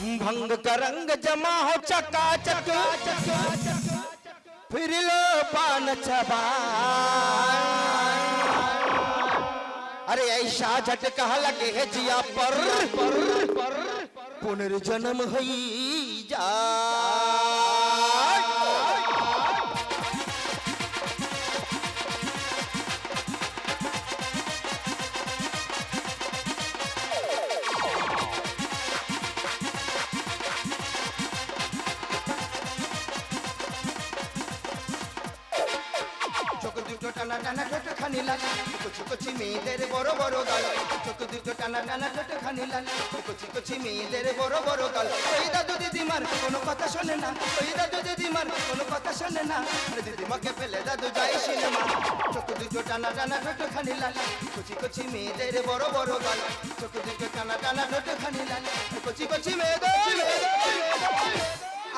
भंग का रंग जमा हो चकाचक फिर लो पान चबा अरे ऐसा झटका लगे है जिया पर। पुनर्जन्म हई जा। টানা ঠোঁট খানি লাল। কচি কচি মেয়েদের বড় বড় গাল চোখ দুটো টানা টানা ঠোঁট খানি লাল। কচি কচি মেয়েদের বড় বড় গাল ওই দাদু দিদিমার কোনো কথা শোনে না। ওই দাদু দিদিমার কোনো কথা শোনে না। দিদিমাকে ফেলে দাদু যায় সিনেমা। চোখ দুটো টানা টানা ঠোঁট খানি লাল। কচি কচি মেয়েদের বড় বড় গাল চোখ দুটো টানা টানা ঠোঁট খানি লাল কচি কচি মেয়েদের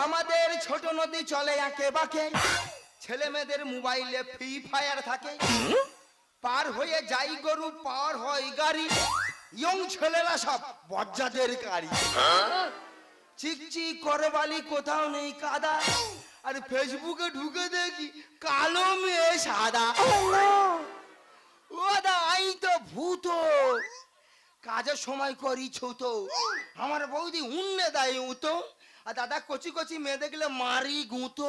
আমাদের ছোট নদী চলে আঁকে বাঁকে। ছেলে মেয়েদের মোবাইলে ফ্রি ফায়ার থাকে। পার হয়ে যাই গরু পার হয় গাড়ি। ইয়ং ছেলেরা সব বজ্জাদের গাড়ি। চিকচিক করে বালি কোথাও নেই কাদা। আর ফেসবুকে ঢুকে দেখি কালো মেয়ে সাদা। ও দা আই তো ভূত। কাজের সময় করি ছোট। আমার বৌদি উন্নে দেয় উতো। আর দাদা কচি কচি মেয়ে দেখলে মারি গুঁতো।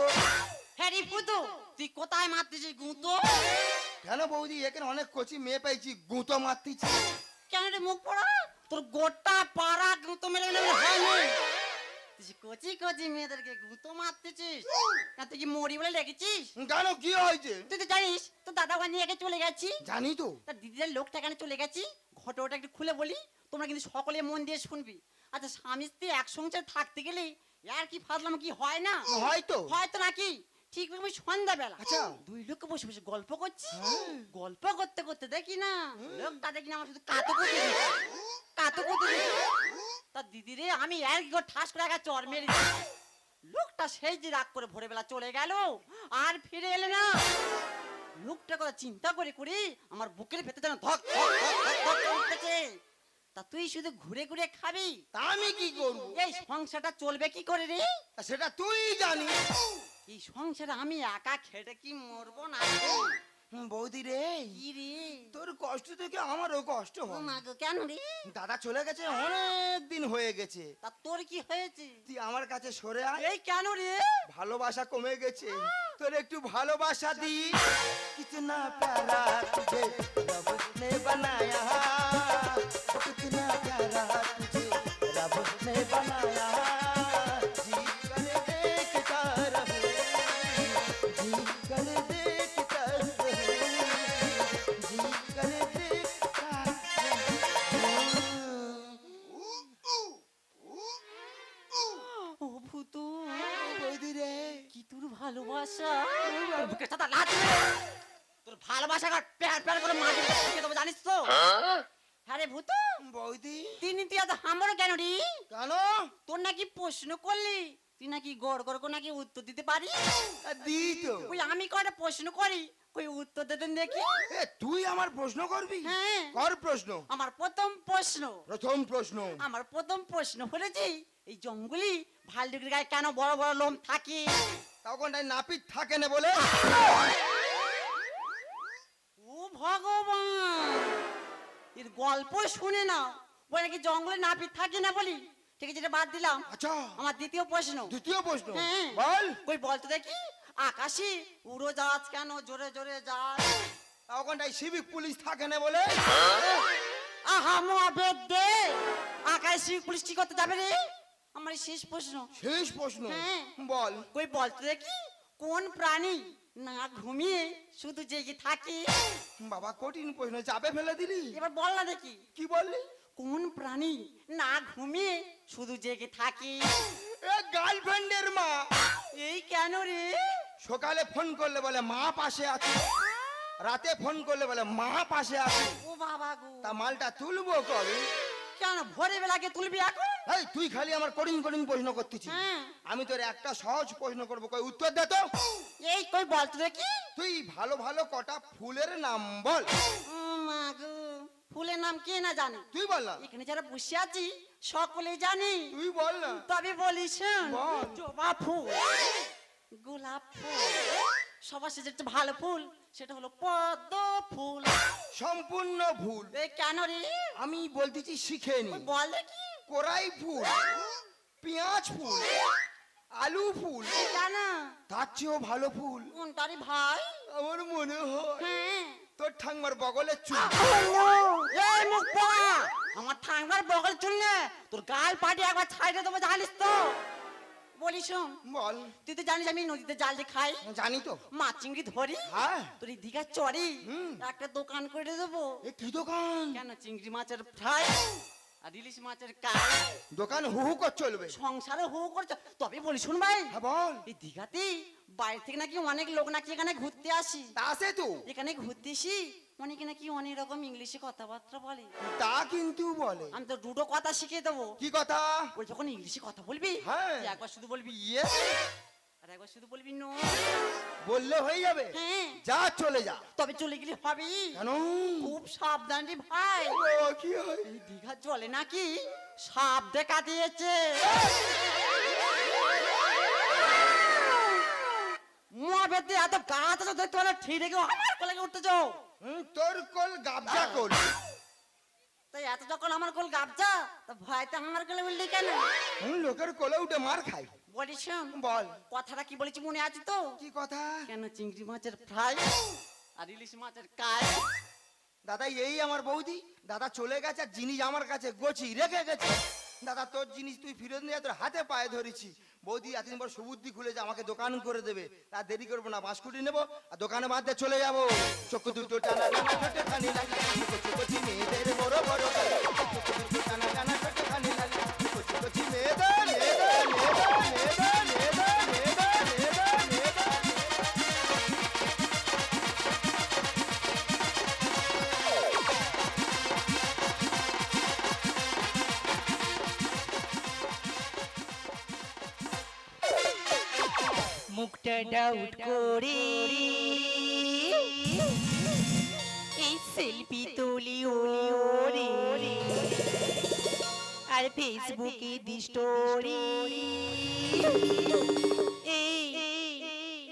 হ্যারি ফুদু তুই কোথায় মারতেছিস গুঁতো? কেন বৌদি? এখানে অনেক কচি মেয়ে পেয়েছি গুঁতো মারতেছি। কেন রে মুখ পড়া? তোর গোটা পাড়া গুঁতো মেরে মেরে হয় তুই কচি কচি মেয়েদেরকে গুঁতো মারতেছিস না তুই কি মরি বলে রেখেছিস? কেন কি হয়েছে? তুই তো জানিস তোর দাদা ওখানে নিয়ে চলে গেছি। জানি তো। তার দিদিদের লোকটা এখানে চলে গেছি। ঘটনাটা একটু খুলে বলি তোমরা কিন্তু সকলে মন দিয়ে শুনবি। আচ্ছা স্বামী স্ত্রী এক সংসার থাকতে গেলে আর কি ফাজলাম কি হয় না? হয়তো হয়তো নাকি? ঠিক রকম সন্ধ্যাবেলা। আচ্ছা। দুই লোক বসে বসে গল্প করছি। গল্প করতে করতে দেখি না লোকটা দেখি না আমার শুধু কাতো করতে। কাতো করতে তা দিদি রে আমি আর কি করে ঠাস করে একা চর মেরে লোকটা সেই যে রাগ করে ভোরবেলা চলে গেল আর ফিরে এলে না। লোকটা কথা চিন্তা করে করে আমার বুকের ভেতরে যেন ধক ধক ধক ধক তা তুই শুধু ঘুরে ঘুরে খাবি? তা আমি কি করব? এই সংসারটা চলবে কি করে রে? তা সেটা তুই জানিস। এই সংসারে আমি একা খেটে কি মরবো না বৌদি রে। কি রে? তোর কষ্ট থেকে আমারও কষ্ট হয়। মা গো, কেন রে? দাদা চলে গেছে অনেক দিন হয়ে গেছে। তা তোর কি হয়েছে? তুই আমার কাছে সরে আয়। এই কেন রে? ভালোবাসা কমে গেছে। তোর একটু ভালোবাসা দি কিতনা প্যারা তুঝে নাকি গড় গড় করে নাকি উত্তর দিতে পারি? দি তো। ওই আমি কয়টা প্রশ্ন করি? কই উত্তর দিতেন দেখি। তুই আমার প্রশ্ন করবি? হ্যাঁ। কর প্রশ্ন। আমার প্রথম প্রশ্ন। প্রথম প্রশ্ন। আমার প্রথম প্রশ্ন হলো যে এই জঙ্গলি ভাল্লুকের গায়ে কেন বড় বড় লোম থাকে? তখন নাপিত থাকে না বলে? ও ভগবান! এর গল্প শুনে না বলে কি জঙ্গলে নাপিত থাকে না বলি? ঠিক আছে এটা বাদ দিলাম আচ্ছা। আমার দ্বিতীয় প্রশ্ন। দ্বিতীয় প্রশ্ন? হ্যাঁ। বল। কই বলতো দেখি। আকাশে উড়োজাহাজ কেন? জোরে জোরে যায় তাই সিভিক পুলিশ থাকে না বলে? আহা মহাবেদ দে। আকাশে পুলিশ কি করতে যাবে রে? আমার শেষ প্রশ্ন। শেষ প্রশ্ন? হ্যাঁ। বল। কই বলতো দেখি। কোন প্রাণী না ঘুমিয়ে শুধু জেগে থাকে? বাবা কঠিন প্রশ্ন। চাপে ফেলে দিলি? এবার বল না দেখি। কি বললি? কোন প্রাণী না ঘুমিয়ে শুধু জেগে থাকে? এ গার্লফ্রেন্ডের মা। এই কেন রে? সকালে ফোন করলে বলে মা পাশে আছে। রাতে ফোন করলে বলে মা পাশে আছে। ও বাবা গো। তা মালটা তুলবো কবে? কেন ভোরে বেলাকে তুলবি এখন? এই তুই খালি আমার কঠিন কঠিন প্রশ্ন করতেছিস। হ্যাঁ। আমি তোর একটা সহজ প্রশ্ন করব কই উত্তর দে তো। এই কই বলতো দেখি। তুই ভালো ভালো কটা ফুলের নাম বল। মা গো। ফুলের নাম কে না জানে? তুই বল না। এখানে যারা বসে আছি সকলে জানি। তুই বল না। তবে বলি শোন জবা ফুল গোলাপ ফুল সবার সাথে একটা ভালো ফুল সেটা হলো পদ্ম ফুল। সম্পূর্ণ ভুল। এ কেন রে? আমি বলতেছি শিখে নি। বল দেখি। কোরাই ফুল পেঁয়াজ ফুল আলু ফুল কেন? তার চেয়েও ভালো ফুল। কোনটা রে ভাই? আমার মনে হয় হ্যাঁ। তোর ঠাংমার বগলের চুল। এই মুখ আমার ঠাংমার বগল চুললে তোর গাল পাটি একবার ছাইড়ে দেবো জানিস তো। বলি শোন বল। তুই তো জানিস আমি নদীতে জাল দিয়ে খাই। জানি তো। মাছ চিংড়ি ধরি। হ্যাঁ। তোর এই দীঘার চড়ি। হুম। একটা দোকান করে দেবো। এ কি দোকান? কেন চিংড়ি মাছের ফ্রাই? আর ইলিশ মাছের কাই দোকান হু হু কর চলবে। সংসারে হু তবে বলি শুন ভাই হ্যাঁ বল। এই দীঘাতে বাইরে থেকে নাকি অনেক লোক নাকি এখানে ঘুরতে আসি। তা আছে তো। এখানে ঘুরতে অনেকে নাকি অনেক রকম ইংলিশে কথাবার্তা বলে। তা কিন্তু বলে। আমি তো দুটো কথা শিখিয়ে দেবো। কি কথা? ওই যখন ইংলিশে কথা বলবি হ্যাঁ। তুই একবার শুধু বলবি ইয়ে। আর একবার শুধু বলবি নো। বললে হয়ে যাবে। হ্যাঁ। যা চলে যা। তবে চলে গেলে হবে কেন? খুব সাবধান রে ভাই। ও কি হয়? এই দীঘার জলে নাকি? সাপ দেখা দিয়েছে। মহাবেদে এত গাছ দেখতে পেলে ঠিক রেখে আমার কোলে উঠতে যাও তোর কল গাবজা কল তাই এত যখন আমার কোল গাবজা তা ভয়তে আমার কোলে উঠলি কেন? লোকের কোলে উঠে মার খাই। বলি শোন বল। কথাটা কি বলেছি মনে আছে তো? কি কথা? কেন চিংড়ি মাছের ফ্রাই আর ইলিশ মাছের কাজ? দাদা এই আমার বৌদি। দাদা চলে গেছে আর জিনিস আমার কাছে গোছি রেখে গেছে। দাদা তোর জিনিস তুই ফিরত নিয়ে তোর হাতে পায়ে ধরেছি। বৌদি এতদিন পর সুবুদ্ধি খুলে যে আমাকে দোকান করে দেবে, তা দেরি করব না, বাঁশকুটি নেব আর দোকানে বাদ দিয়ে চলে যাব। চোখ দুটো টানা টানা ছোট খানি লাগে মেয়েদের বড় বড় টানা টানা ছোট খানি লাগে মেয়েদের মুখটা ডাউট করে। এই সেলফি তুলি ওরে। আর ফেসবুকে দি এই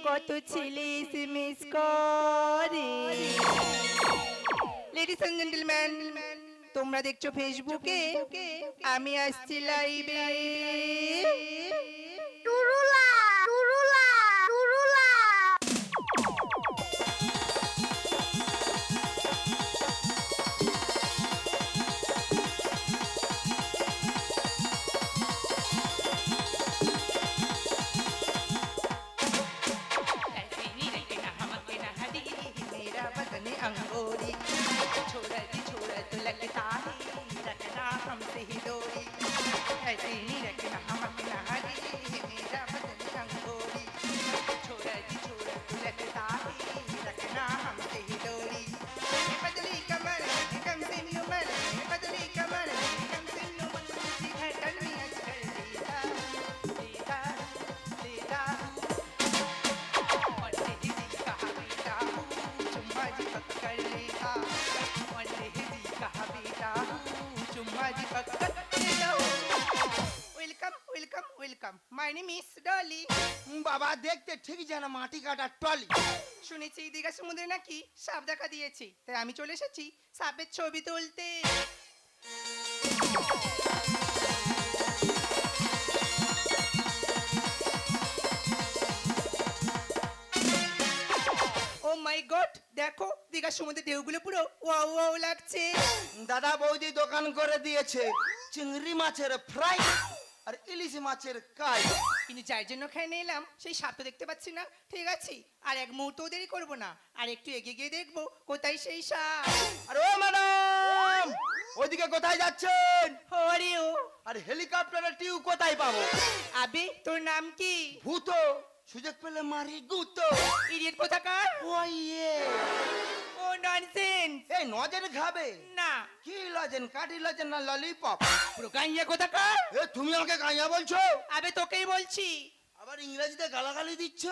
কত ছেলে এসএমএস করে। লেডিস এন্ড জেন্টলম্যান তোমরা দেখছ ফেসবুকে আমি আসছি লাইভে নেম ইজ ডলি। বাবা দেখতে ঠিক যেন মাটি কাটা টলি শুনেছি দীঘা সমুদ্রে নাকি সাপ দেখা দিয়েছে। তাই আমি চলে এসেছি সাপের ছবি তুলতে। ও মাই গড দেখো দীঘা সমুদ্রের ঢেউগুলো পুরো ওয়াও ওয়াও লাগছে। দাদা বৌদি দোকান করে দিয়েছে চিংড়ি মাছের ফ্রাই। আর ইলিশ মাছের কাই কিন্তু যার জন্য খেয়ে এলাম সেই সাপ তো দেখতে পাচ্ছি না। ঠিক আছে। আর এক মুহূর্তও দেরি করব না। আর একটু এগিয়ে গিয়ে দেখব কোথায় সেই সাপ। আর ও ম্যাডাম ওইদিকে কোথায় যাচ্ছেন? হরে ও। আর হেলিকপ্টারের টিউ কোথায় পাবো? আবে তোর নাম কি? ভূত। সুযোগ পেলে মারি গুত। ইডিয়েট কোথাকার? ওই ইয়ে। ও ননসেন্স এই নজেন খাবে। না। কি লজেন কাঠি লজেন না ললিপপ? পুরো গাইয়া কোথাকার? এ তুমি আমাকে গাইয়া বলছো? আবে তোকেই বলছি। আবার ইংরেজিতে গালাগালি দিচ্ছ?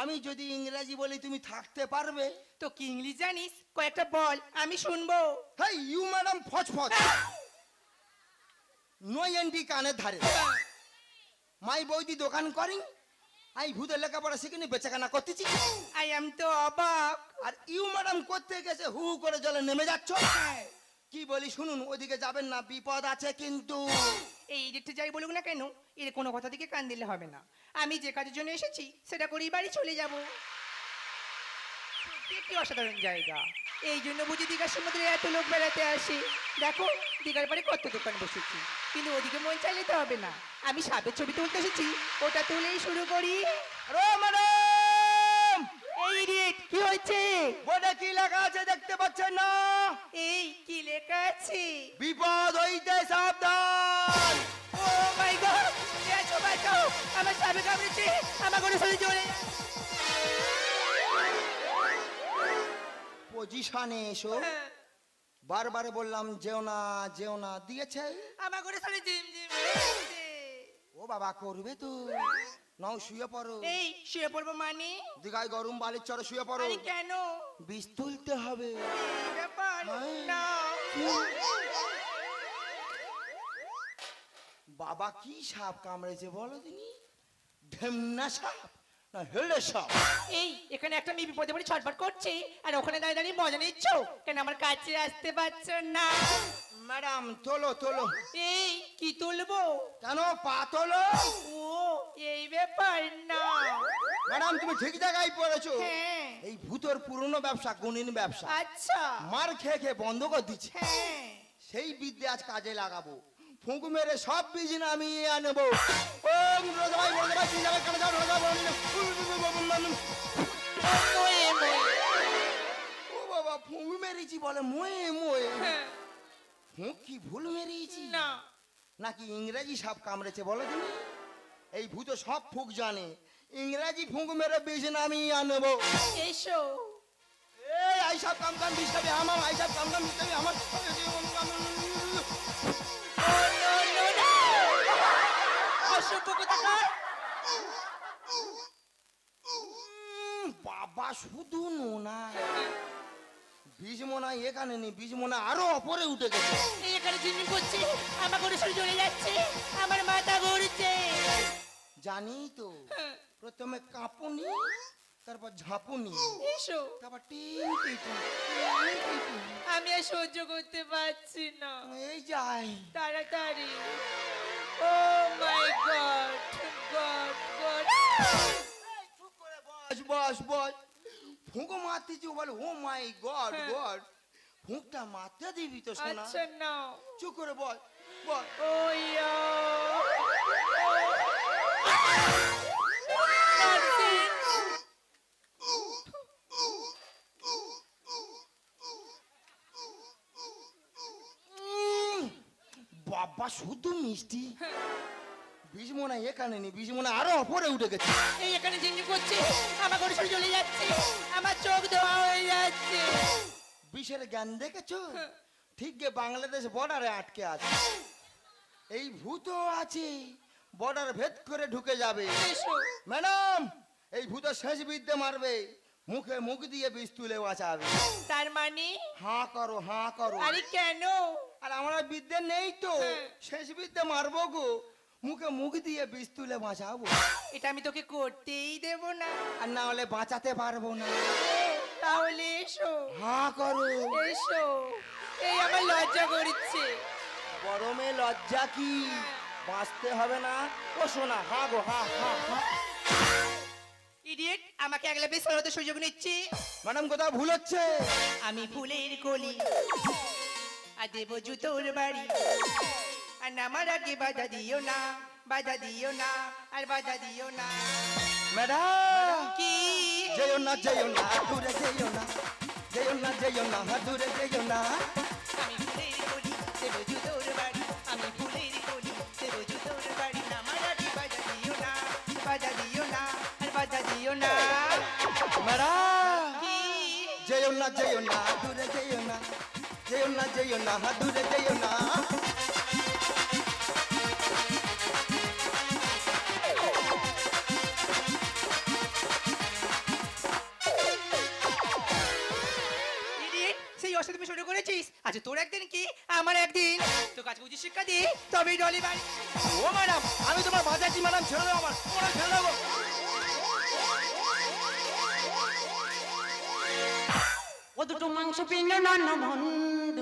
আমি যদি ইংরেজি বলি তুমি থাকতে পারবে। তো কি ইংলিশ জানিস? কয়েকটা বল আমি শুনব। হেই ইউ ম্যাডাম ফচ ফচ। নয় এন্টি কানের ধারে। মাই বৌদি দোকান করি আমি ভূতের লেখাপড়া শিখিনি বেচাকেনা করতেছি আই এম তো অবাক। আর ইউ ম্যাডাম করতে গেছে হু হু করে জলে নেমে যাচ্ছ? হ্যাঁ। কি বলি শুনুন ওদিকে যাবেন না বিপদ আছে কিন্তু। এই ইডিটটা যাই বলুক না কেন এর কোনো কথা দিকে কান দিলে হবে না। আমি যে কাজের জন্য এসেছি সেটা করেই বাড়ি চলে যাব। একটি অসাধারণ জায়গা। এই জন্য বুঝি দীঘার সমুদ্রে এত লোক বেড়াতে আসে। দেখো দীঘার পাড়ে কত দোকান বসেছি। কিন্তু ওদিকে মন চাইলে হবে না। আমি সাপের ছবি তুলতে এসেছি। ওটা তুলেই শুরু করি। কি হয়েছে? বোর্ডে কি লেখা আছে দেখতে পাচ্ছেন না? এই কি লেখা আছে? বিপদ হইতে সাবধান! Oh my god! আমার সাপে কামড়েছে। আমার কোনো সাথে চলে। পজিশনে এসো। বারবার বললাম যেও না যেও না। দিয়েছে। আমার করে জিম জিম ও বাবা করবে তো। নাও শুয়ে পড়ো। এই শুয়ে পড়ব মানে? দিঘায় গরম বালির চরে শুয়ে পড়ো। আরে কেন? বিষ তুলতে হবে। না। বাবা কি সাপ কামড়েছে বলো দিনি? ঢেমনা সাপ। না হেড়ে সাপ এই এখানে একটা মেয়ে বিপদে পড়ে ছটফট করছে আর ওখানে দাঁড়িয়ে দাঁড়িয়ে মজা নিচ্ছ? কেন আমার কাছে আসতে পারছ না? ম্যাডাম তোলো তোলো। এই কি তুলবো? কেন পা তোলো? ও এই ব্যাপার না। ম্যাডাম তুমি ঠিক জায়গায় পড়েছো। হ্যাঁ। এই ভূতর পুরনো ব্যবসা গুণিন ব্যবসা। আচ্ছা। মার খেয়ে খেয়ে বন্ধ করে দিচ্ছে। হ্যাঁ। সেই বিদ্যে আজ কাজে লাগাবো। ফুঁকু মেরে সব বীজ নামিয়ে আনব। ওম রোজাই রোজাই তিন জায়গায় কেন যাও রোজা ও বাবা ফুঁকু মেরেছি বলে মোয়ে মোয়ে। ফুঁক কি ভুল মেরেছি? না। নাকি ইংরেজি সাপ কামড়েছে বলো তুমি? এই ভূত সব ফুক জানে। ইংরেজি ফুঁক মেরে বীজ নামিয়ে আনব। এসো। এই আই সব কাম কাম বিষ খাবে আমার আই সব কাম কাম বিষ খাবে আমার বাবা শুধু নোনা। বীজ মনে এখানে নেই বীজ মনে আরও অপরে উঠে গেছে। এখানে ঝিনঝিন করছে আমার করে শরীর চলে যাচ্ছে আমার মাথা ঘুরছে। জানি তো প্রথমে কাঁপুনি তারপর ঝাঁপুনি এসো। তারপর টিন, টিন টিন। আমি আর সহ্য করতে পারছি না। এই যাই তাড়াতাড়ি। ও my god god god. Boss boss boss. ফুঁকো মারতেছি বলে ও মাই গড হ্যাঁ। গড। ফুঁকটা মারতে দিবি তো শোনা আচ্ছা নাও। চুপ করে বল বল ও ইয়া। শুধু মিষ্টি। বীজ মনে হয় এখানে নেই বীজ মনে আরও অপরে উঠে গেছে। এই এখানে ঝিনঝিন করছে আমার শরীর চলে যাচ্ছে আমার চোখ ধোয়া হয়ে যাচ্ছে। বিষের জ্ঞান দেখেছ? ঠিক গে বাংলাদেশ বর্ডারে আটকে আছে। এই ভূত আছে বর্ডার ভেদ করে ঢুকে যাবে। ম্যাডাম এই ভূত শেষ বিদ্যে মারবে। মুখে মুখ দিয়ে বিষ তুলে বাঁচাবে। তার মানে? হাঁ করো হাঁ করো। আরে কেন? আর আমার বিদ্যে নেই তো। হ্যাঁ। শেষ বিদ্যে মারবো গো। মুখে মুখ দিয়ে বিষ তুলে বাঁচাবো। এটা আমি তোকে করতেই দেব না। আর না হলে বাঁচাতে পারব না। তাহলে এসো। হাঁ করো। এসো। এই আমার লজ্জা করছে। গরমে লজ্জা কি? বাঁচতে হবে না। ও শোনা হা গো হা হা হা। ইডিয়েট আমাকে একলা বেশ সরাতে সুযোগ নিচ্ছি। ম্যাডাম কোথাও ভুল হচ্ছে? আমি ফুলের কলি আর দেব জুতোর বাড়ি। আর নামার আগে বাধা দিও না বাধা দিও না আর বাধা দিও না। ম্যাডাম! কি? যেও না যেও না দূরে যেও না যেও না যেও না দূরে যেও না। আমি ফুলের যেও না দূরে যেও না যেও না যেও না দূরে যেও না সেই অসাধ তুমি শুরু করেছিস? আচ্ছা তোর একদিন কি? আমার একদিন। তো কাছে উচিত শিক্ষা দিই। তবেই ডলি বাড়ি। ও ম্যাডাম আমি তোমার বাজার ম্যাডাম ছেড়ে দাও আমার ওরা ছেড়ে দাও দুটো মাংস পিণ্ড ভণ্ড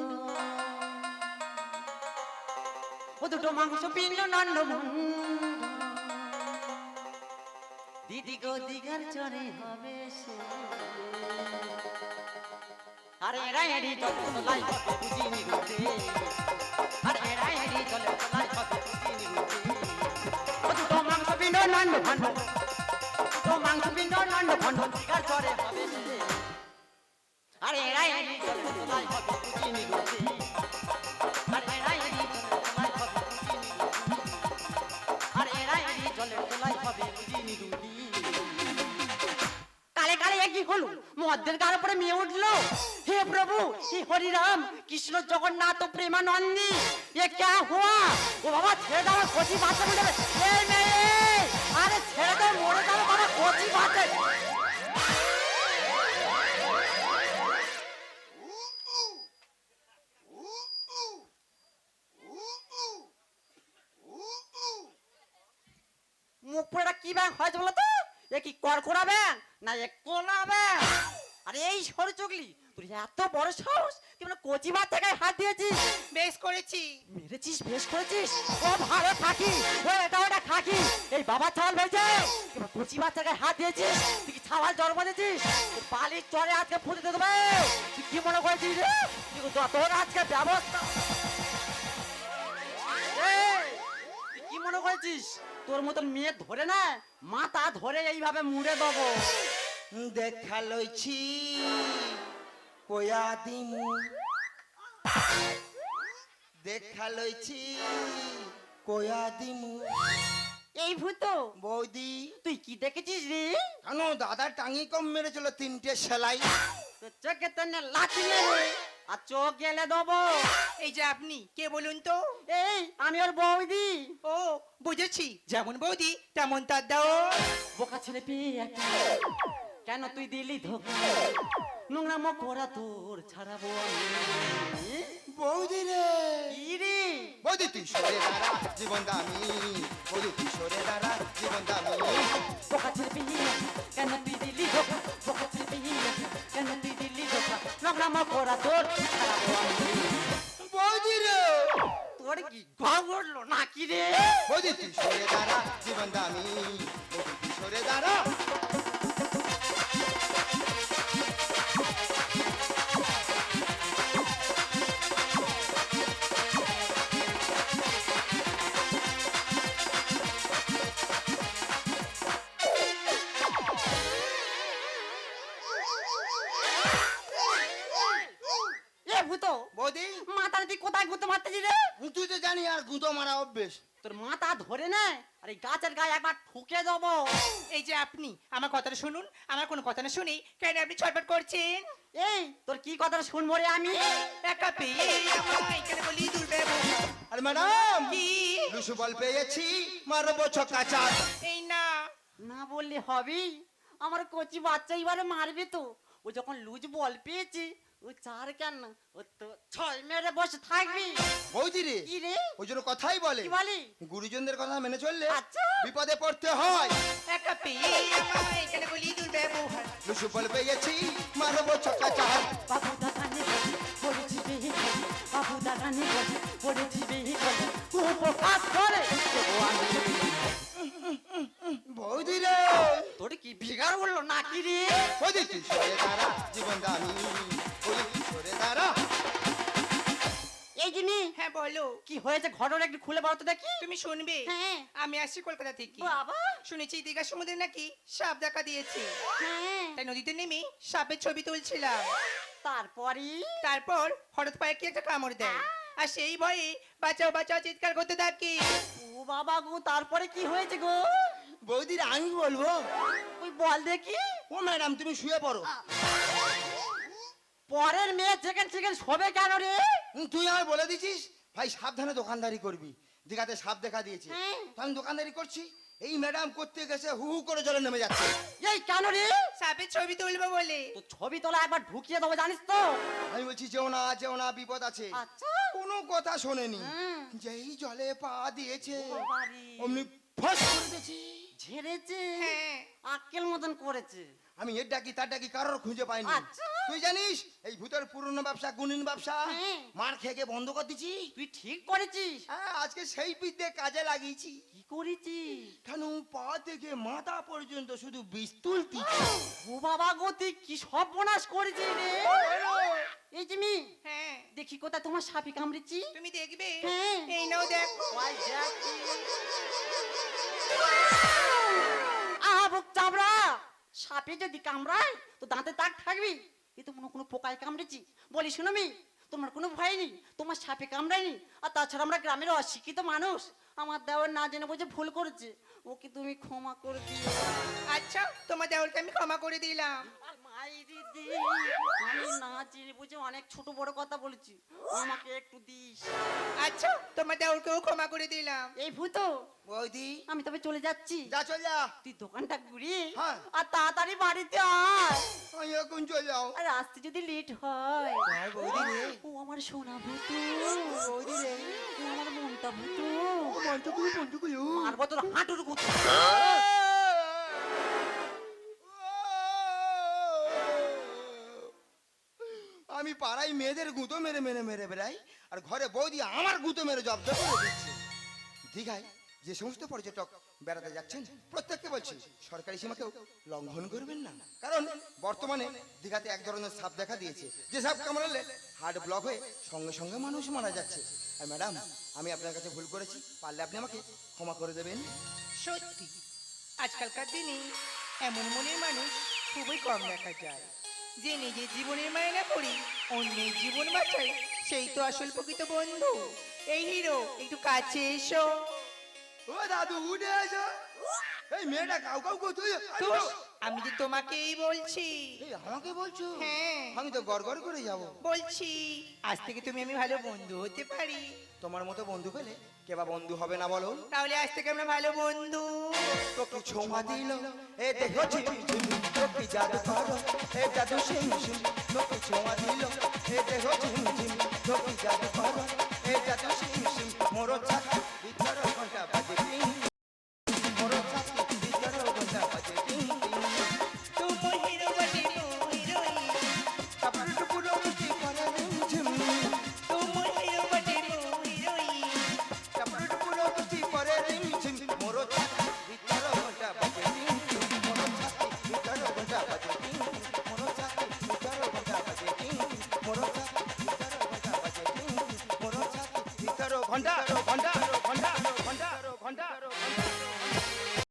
ও দুটো মাংস পিণ্ড ভণ্ড দিদি গো দিঘার চরে হবে সে। আরে এড়ি জলে তোলাই হবে বুঝিনি রূপে আরে এড়ি জলে তোলাই হবে বুঝিনি রূপে ও দুটো মাংস পিণ্ড নন্ন ভণ্ড দুটো মাংস পিণ্ড নন্ন ভণ্ড দিঘার চরে হবে সে। আরে উপরে মেয়ে উঠল হে প্রভু হে হরিরাম কৃষ্ণ জগন্নাথ প্রেমানন্দী এ ক্যা হুয়া ও বাবা ছেড়ে দাও কচি বাচ্চা বলে এ আরে ছেড়ে দাও মরে বাবা কচি বাচ্চা কি ব্যাং হয়েছে বলো তো? এ কি কড়কড়া ব্যাং? না এ কোলা ব্যাং? আরে এই সরু চুগলি তুই এত বড় সাহস তুই মানে কচি বাচ্চা গায়ে হাত দিয়েছিস। বেশ করেছি। মেরেছিস বেশ করেছিস। ও ভালো থাকি ও এটা ওটা খাকি। এই বাবা ছাল ভেজে কচি বাচ্চা গায়ে হাত দিয়েছিস। তুই কি ছাওয়াল জন্ম দিয়েছিস? বালির চরে আজকে ফুটে দেবে। তুই কি মনে করেছিস রে? তোর আজকে ব্যবস্থা মনে করেছিস? তোর মতন মেয়ে ধরে না মাথা ধরে এইভাবে মুড়ে দেবো। দেখা লইছি। কয়া দিমু দেখা লইছি। কয়া দিমু এই ভূত! বৌদি। তুই কি দেখেছিস রে? কেন? দাদা টাঙি কম মেরেছিল তিনটে সেলাই। চোখে তো লাঠি মেরে আর চোখ গেলে দেবো। এই যে আপনি কে বলুন তো? এই আমি ওর বৌদি। ও বুঝেছি যেমন বৌদি তেমন তার দাও বোকা ছেলে পেয়ে একটা কেন তুই দিলি ধোকা? নোংরা মুখ করা তোর ছাড়াবো আমি। বৌদি রে। কি রে? বৌদি তুই সরে দাঁড়া জীবন দামি। বৌদি তুই সরে দাঁড়া জীবন দামি। বোকা ছেলে পেয়ে কেন তুই দিলি ধোকা? বোকা ছেলে পেয়ে কেন তুই দিলি ধোকা নোংরা মুখ করা তোর বৌদি রে তোর কি উঠল নাকি রে? বৌদি তুই সরে দাঁড়া জীবন দামি সরে দাঁড়া। আর গুঁতো মারা অভ্যেস। তোর মাথা ধরে নে আর এই গাছের গায়ে একবার ঠুকে দেবো। এই যে আপনি আমার কথাটা শুনুন আমার কোনো কথা না শুনি কেন আপনি ছটফট করছেন? এই তোর কি কথা শুনব রে আমি? একা পেয়ে আমায় কেন বলি দুর্ব্যবহার। আরে ম্যাডাম কি? লুসু বল পেয়েছি মারবো ছক্কা চার এই না। না বললে হবে আমার কচি বাচ্চা এবারে মারবে তো। ও যখন লুজ বল পেয়েছি ও চার কেন? ও তো ছয় মেরে বসে থাকবি। বৌদি রে কি রে ওই জন্য কথাই বলে। কি বলি? গুরুজনদের কথা মেনে চললে আচ্ছা। বিপদে পড়তে হয়। একা পেয়ে কেন বলি বল পেয়েছি মারবো ছক্কা চার বাবু দাদানি বলে পড়েছি বেহি বাবু দাদানি পড়েছি বেহি করে। দেবো আমি। কি ভিগার বলল নাকি রে? বৌদি তুই সরে দাঁড়া জীবন দামি বৌদি তুই সরে দাঁড়া। এই জিনি। হ্যাঁ বলো। কি হয়েছে? ঘটনা একটু খুলে বলো তো দেখি। তুমি শুনবে? হ্যাঁ। আমি আসছি কলকাতা থেকে। বাবা। শুনেছি দীঘা সমুদ্রে নাকি সাপ দেখা দিয়েছে। হ্যাঁ। তাই নদীতে নেমে সাপের ছবি তুলছিলাম। তারপরে তারপর হঠাৎ পায়ে কি একটা কামড় দেয়। আর সেই ভয়ে বাঁচাও বাঁচাও চিৎকার করতে থাকি। ও বাবা গো তারপরে কি হয়েছে গো? বৌদির আমি বলব? বল দেখি। ও ম্যাডাম তুমি শুয়ে পড়ো। পরের মেয়ে যেখানে সেখানে শোবে কেন রে? তুই আমায় বলে দিছিস? ভাই সাবধানে দোকানদারি করবি। দীঘাতে সাপ দেখা দিয়েছে। হ্যাঁ। আমি দোকানদারি করছি। এই ম্যাডাম করতে গেছে হু হু করে জলে নেমে যাচ্ছে। এই কেন রে? সাপের ছবি তুলবো বলে। তো ছবি তোলা একবার ঢুকিয়ে দেবো জানিস তো? আমি বলছি যেও না যেও না বিপদ আছে। আচ্ছা। কোনো কথা শোনেনি। হ্যাঁ। যেই জলে পা দিয়েছে। অমনি ফস করে দিয়েছে। করেছে হ্যাঁ। আক্কেল মতন করেছে। আমি এর ডাকি তার ডাকি কারোর খুঁজে পাইনি। আচ্ছা। তুই জানিস এই ভূতের পুরনো ব্যবসা গুনিন ব্যবসা হ্যাঁ। মার খেয়ে বন্ধ করে দিছি তুই ঠিক করেছিস। হ্যাঁ আজকে সেই বিদ্যে কাজে লাগিয়েছি। কি করেছিস? কেন পা থেকে মাথা পর্যন্ত শুধু বিষ তুলতি ও বাবা গো তুই কি সব বনাশ করেছিস রে? এই যে হ্যাঁ। দেখি কোথায় তোমার সাপে কামড়েছি। তুমি দেখবে? হ্যাঁ। এই নাও দেখি। আহা বুক চাবড়া সাপে যদি কামড়ায় তো দাঁতে দাগ থাকবি। এ তো মনে কোনো পোকায় কামড়েছি। বলি শুনো মি তোমার কোনো ভয় নেই তোমার সাপে কামড়ায়নি। আর তাছাড়া আমরা গ্রামের অশিক্ষিত মানুষ। আমার দেওয়ার না জেনে বুঝে ভুল করেছে। ওকে তুমি ক্ষমা করে দিও। আচ্ছা তোমার দেওয়ালকে আমি ক্ষমা করে দিলাম। আর মাইরি দি, আমি না জেনে বুঝে অনেক ছোট বড় কথা বলেছি। আমাকে একটু দিস। আচ্ছা তোমার দেওয়ালকেও ক্ষমা করে দিলাম। এই ভূত। বৌদি। আমি তবে চলে যাচ্ছি। যা চল যা। তুই দোকানটা ঘুরিয়ে হ্যাঁ। আর তাড়াতাড়ি বাড়িতে আয়। আমি এখন চলে যাও। আর আসতে যদি লেট হয়। হ্যাঁ, বৌদি রে। ও আমার সোনা ভূত। বৌদি রে। ও আমার মনটা ভূত। মারবো তোর হাঁটুর ভূত পাড়ায় মেয়েদের গুঁতো মেরে মেরে মেরে বেড়াই, আর ঘরে বৌদি আমার গুঁতো মেরে জব্দ করে দিচ্ছে। দীঘায় যে সমস্ত পর্যটক বেড়াতে যাচ্ছেন, প্রত্যেককে বলছি, সরকারি সীমাকেও লঙ্ঘন করবেন না। কারণ বর্তমানে দীঘাতে এক ধরনের সাপ দেখা দিয়েছে। যে সাপ কামড়ালে হার্ট ব্লক হয়ে সঙ্গে সঙ্গে মানুষ মারা যাচ্ছে। আর ম্যাডাম, আমি আপনার কাছে ভুল করেছি, পারলে আপনি আমাকে ক্ষমা করে দেবেন। সত্যি, আজকালকার দিনে এমন মনের মানুষ খুবই কম দেখা যায়। যে নিজের জীবনের মায়না করি, অন্যের জীবন বাঁচাই, সেই তো আসল প্রকৃত বন্ধু। এই হিরো, একটু কাছে এসো। ও দাদু, উঠে এসো। এই মেয়েটা কাউ কাউ করতে আমি যে তোমাকেই বলছি। আমাকে বলছো? হ্যাঁ। আমি তো গড় করে যাব। বলছি আজ থেকে তুমি আমি ভালো বন্ধু হতে পারি। তোমার মতো বন্ধু পেলে কে বা বন্ধু হবে না বলো? তাহলে আজ থেকে আমরা ভালো বন্ধু। তোকে ছোঁয়া দিল এ দেহ ঝিমঝিম তোকে জাদু করো এ জাদু শিমঝিম তোকে ছোঁয়া দিল এ দেহ ঝিমঝিম তোকে জাদু করো এ জাদু শিমঝিম মোর ছাতি